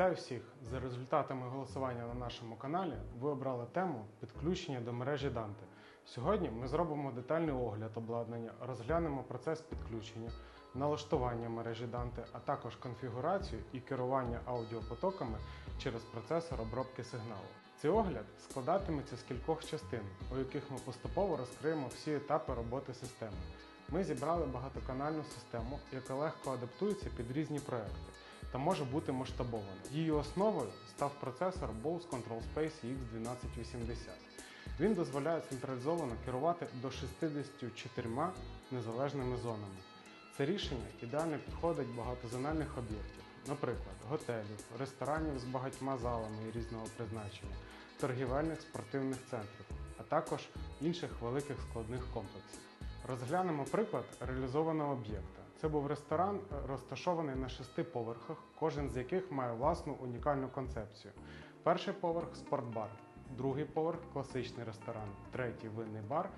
Вітаю всіх! За результатами голосування на нашому каналі ви обрали тему підключення до мережі Dante. Сьогодні ми зробимо детальний огляд обладнання, розглянемо процес підключення, налаштування мережі Dante, а також конфігурацію і керування аудіопотоками через процесор обробки сигналу. Цей огляд складатиметься з кількох частин, у яких ми поступово розкриємо всі етапи роботи системи. Ми зібрали багатоканальну систему, яка легко адаптується під різні проекти та може бути масштабована. Її основою став процесор Bose Control Space X1280. Він дозволяє централізовано керувати до 64 незалежними зонами. Це рішення ідеально підходить багатозональних об'єктів, наприклад, готелів, ресторанів з багатьма залами і різного призначення, торгівельних спортивних центрів, а також інших великих складних комплексів. Розглянемо приклад реалізованого об'єкта. Це був ресторан, е, розташований на шести поверхах, кожен з яких має власну унікальну концепцію. Перший поверх спортбар, другий поверх класичний ресторан, третій винний бар,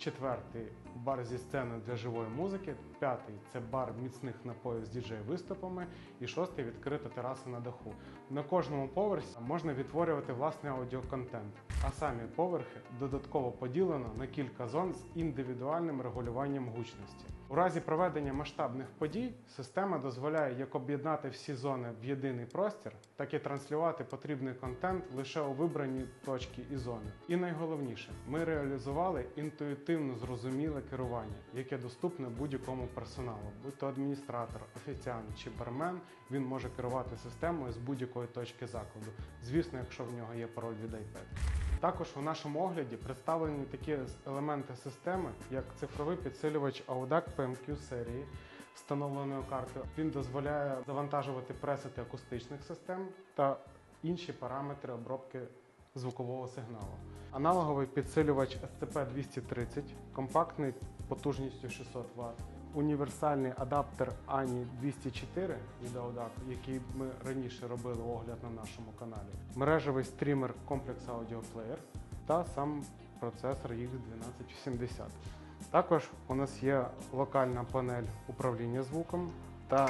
четвертий бар зі сценою для живої музики, п'ятий це бар міцних напоїв з діджей-виступами і шостий відкрита тераса на даху. На кожному поверсі можна відтворювати власний аудіоконтент, а самі поверхи додатково поділено на кілька зон з індивідуальним регулюванням гучності. У разі проведення масштабних подій система дозволяє як об'єднати всі зони в єдиний простір, так і транслювати потрібний контент лише у вибраній точці і зони. І найголовніше, ми реалізували інтуїтивно зрозуміле керування, яке доступне будь-якому персоналу, будь то адміністратор, офіціант чи бармен, він може керувати системою з будь-якої точки закладу. Звісно, якщо в нього є пароль від iPad. Також у нашому огляді представлені такі елементи системи, як цифровий підсилювач AUDAC PMQ серії встановленою картою. Він дозволяє завантажувати пресети акустичних систем та інші параметри обробки звукового сигналу. Аналоговий підсилювач SCP-230, компактний потужністю 600 Вт. Універсальний адаптер ANI 204 від який ми раніше робили огляд на нашому каналі, мережевий стрімер комплекс Player та сам процесор X1280. Також у нас є локальна панель управління звуком та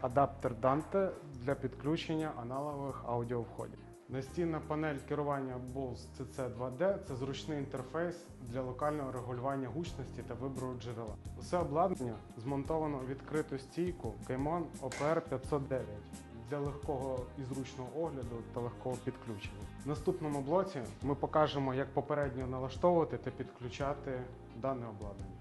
адаптер Dante для підключення аналогових аудіовходів. Настінна панель керування Bose CC2D це зручний інтерфейс для локального регулювання гучності та вибору джерела. Усе обладнання змонтовано у відкриту стійку Kaimon OPR 509 для легкого і зручного огляду та легкого підключення. В наступному блоці ми покажемо, як попередньо налаштовувати та підключати дане обладнання.